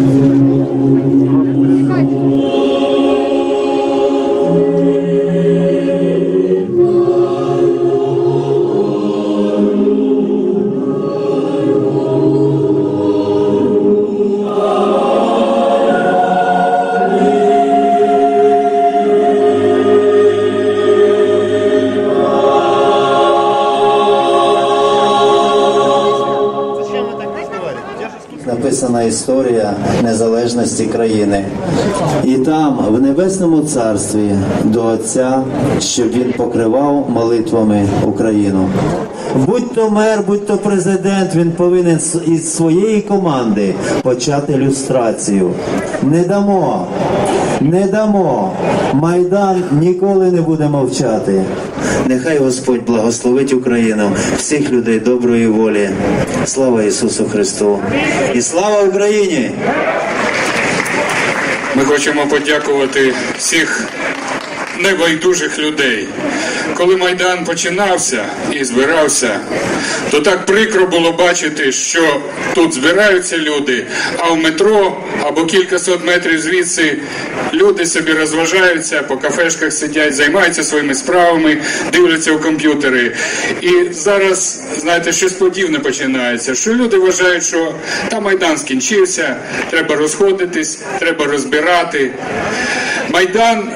Amém. Історія незалежності країни. І там, в небесному царстві, до Отця, щоб він покривав молитвами Україну. Будь то мер, будь то президент, він повинен із своєї команди почати люстрацію. Не дамо, не дамо. Майдан ніколи не буде мовчати. Нехай Господь благословить Україну, всіх людей доброї волі. Слава Ісусу Христу! І слава Україні! Ми хочемо подякувати всіх небайдужих людей. Коли Майдан починався і збирався, то так прикро було бачити, що тут збираються люди, а в метро або кількасот метрів звідси люди собі розважаються, по кафешках сидять, займаються своїми справами, дивляться в комп'ютери. І зараз, знаєте, щось подібне починається, що люди вважають, що та Майдан скінчився, треба розходитись, треба розбирати. Майдан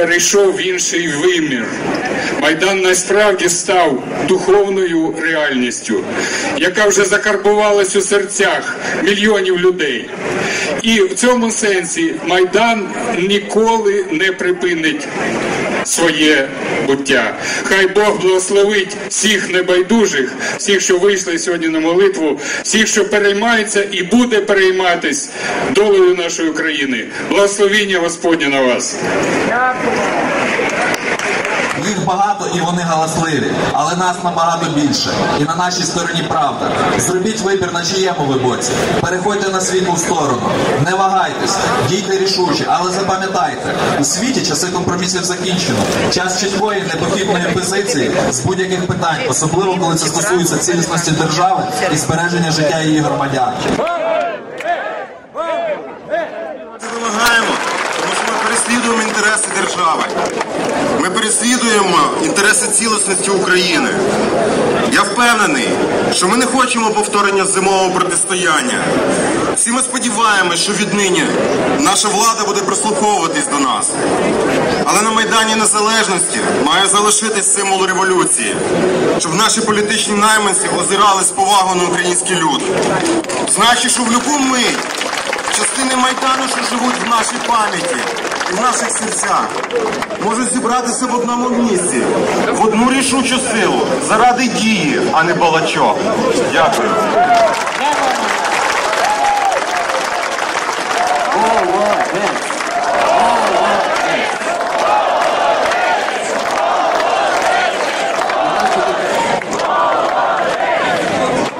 перейшов в інший вимір. Майдан насправді став духовною реальністю, яка вже закарбувалась у серцях мільйонів людей. І в цьому сенсі Майдан ніколи не припинить своє буття. Хай Бог благословить всіх небайдужих, всіх, що вийшли сьогодні на молитву, всіх, що переймається і буде перейматись долею нашої України. Благословіння Господнє на вас. Їх багато і вони галасливі, але нас набагато більше. І на нашій стороні правда. Зробіть вибір на чиєму ви боці. Переходьте на світлу сторону. Не вагайтесь, дійте рішуче, але запам'ятайте, у світі часи компромісів закінчено. Час чіткої непохідної позиції з будь-яких питань, особливо коли це стосується цілісності держави і збереження життя її громадян. вимагаємо, переслідуємо інтереси держави. Ми переслідуємо інтереси цілісності України. Я впевнений, що ми не хочемо повторення зимового протистояння. Всі ми сподіваємося, що віднині наша влада буде прислуховуватись до нас. Але на Майдані Незалежності має залишитись символ революції, щоб наші політичні найманці озирали з повагою на український люд. Значить, що в будь-яку мить частини Майдану, що живуть в нашій пам'яті в наших серцях, можуть зібратися в одному місці, в одну рішучу силу, заради дії, а не балачок. Дякую.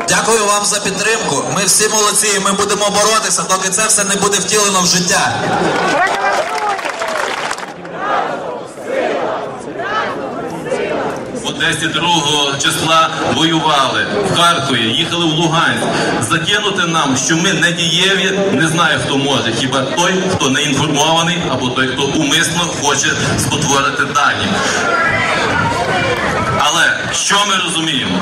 Дякую вам за підтримку. Ми всі молодці, і ми будемо боротися, доки це все не буде втілено в життя. В Одесі 2 числа воювали в Харкові, їхали в Луганськ. Закинути нам, що ми не дієві, не знаю хто може. Хіба той, хто не інформований, або той, хто умисно хоче спотворити дані. Але що ми розуміємо?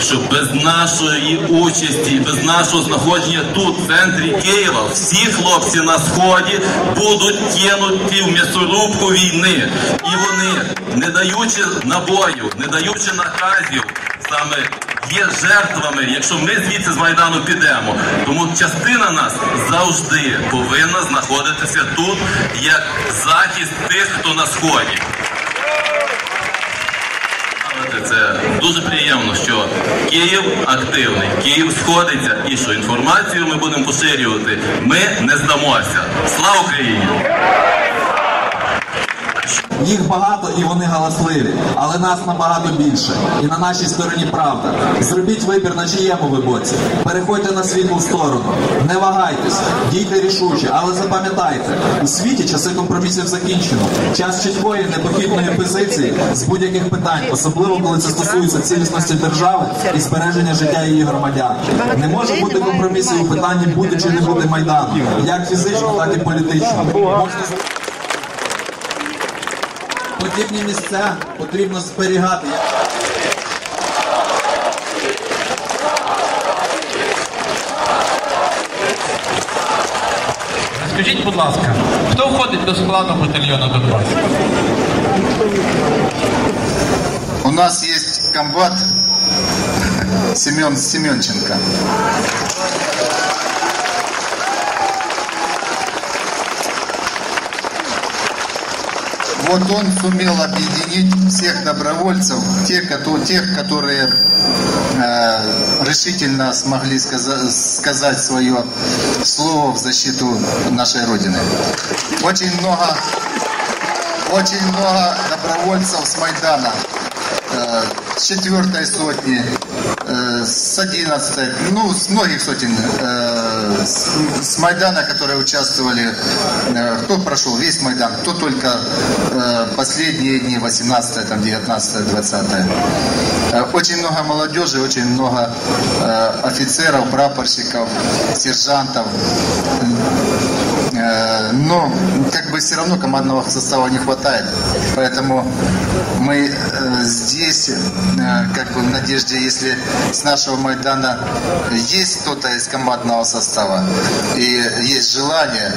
Що без нашої участі, без нашого знаходження тут, в центрі Києва, всі хлопці на сході будуть кинуті в м'ясорубку війни. І вони, не даючи набою, не даючи наказів, саме є жертвами, якщо ми звідси з Майдану підемо. Тому частина нас завжди повинна знаходитися тут як захист тих, хто на сході. Це дуже приємно, що Київ активний, Київ сходиться і що інформацію ми будемо поширювати. Ми не здамося. Слава Україні! Їх багато і вони галасливі, але нас набагато більше. І на нашій стороні правда. Зробіть вибір на чиєму ви боці. Переходьте на світлу сторону. Не вагайтесь, дійте рішуче, але запам'ятайте, у світі часи компромісів закінчено. Час чіткої непохитної позиції з будь-яких питань, особливо коли це стосується цілісності держави і збереження життя її громадян. Не може бути компромісів у питанні бути чи не бути майдану, як фізично, так і політично. Подібні місця потрібно зберігати. Скажіть, будь ласка, хто входить до складу батальйону Донбас? У нас есть комбат Семен Семенченко. Вот он сумел объединить всех добровольцев, тех, тех которые э, решительно смогли сказа- сказать свое слово в защиту нашей Родины. Очень много очень много добровольцев с Майдана, э, с четвертой сотни, э, с одиннадцатой, ну, с многих сотен, э, с, с Майдана, которые участвовали, э, кто прошел весь Майдан, кто только э, последние дни, 18 там, 19 20 Э, Очень много молодежи, очень много э, офицеров, прапорщиков, сержантов, но как бы все равно командного состава не хватает. Поэтому мы э, здесь, э, как бы в надежде, если с нашего Майдана есть кто-то из командного состава и есть желание,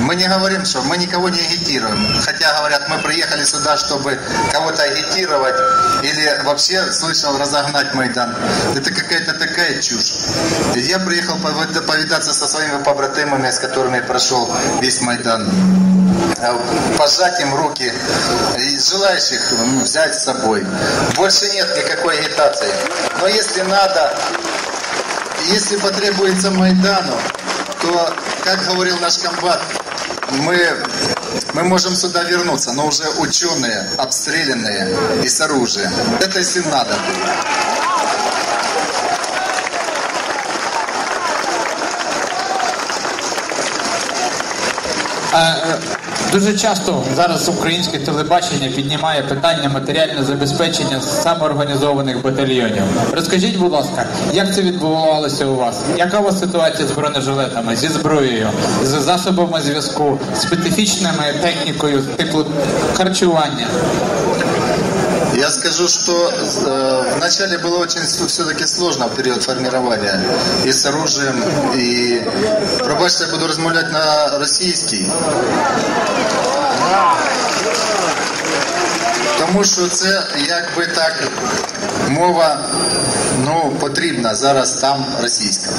мы не говорим, что мы никого не агитируем. Хотя говорят, мы приехали сюда, чтобы кого-то агитировать или вообще слышал разогнать Майдан. Это какая-то такая чушь. Я приехал повид- повидаться со своими побратимами, с которыми прошел весь Майдан. Э, Пожать им руки и желающих взять с собой. Больше нет никакой агитации. Но если надо, если потребуется Майдану, то, как говорил наш комбат, мы, мы можем сюда вернуться, но уже ученые, обстрелянные и с оружием. Это если надо. Дуже часто зараз українське телебачення піднімає питання матеріального забезпечення самоорганізованих батальйонів. Розкажіть, будь ласка, як це відбувалося у вас? Яка у вас ситуація з бронежилетами, зі зброєю, з засобами зв'язку, специфічними технікою, типу харчування? Я скажу, что э, вначале было очень все-таки сложно в период формирования и с оружием, и пробачте, я буду размовлять на російській. Тому що це якби так мова ну, потрібна зараз там російська.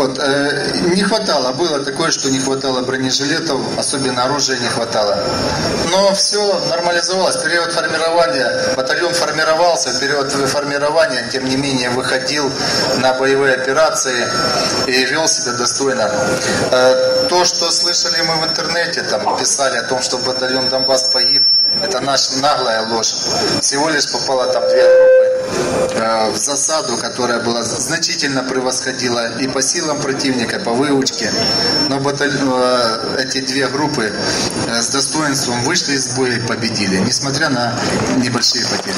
Вот. э, Не хватало, было такое, что не хватало бронежилетов, особенно оружия не хватало. Но все нормализовалось. Период формирования, батальон формировался, период формирования, тем не менее, выходил на боевые операции и вел себя достойно. Э, То, что слышали мы в интернете, там писали о том, что батальон Донбасс погиб, это наша наглая ложь. Всего лишь попало там две группы э, в засаду, которая была значительно превосходила и по силам противника, по выучке. Но баталь- э, эти две группы э, с достоинством вышли из боя и победили, несмотря на небольшие потери.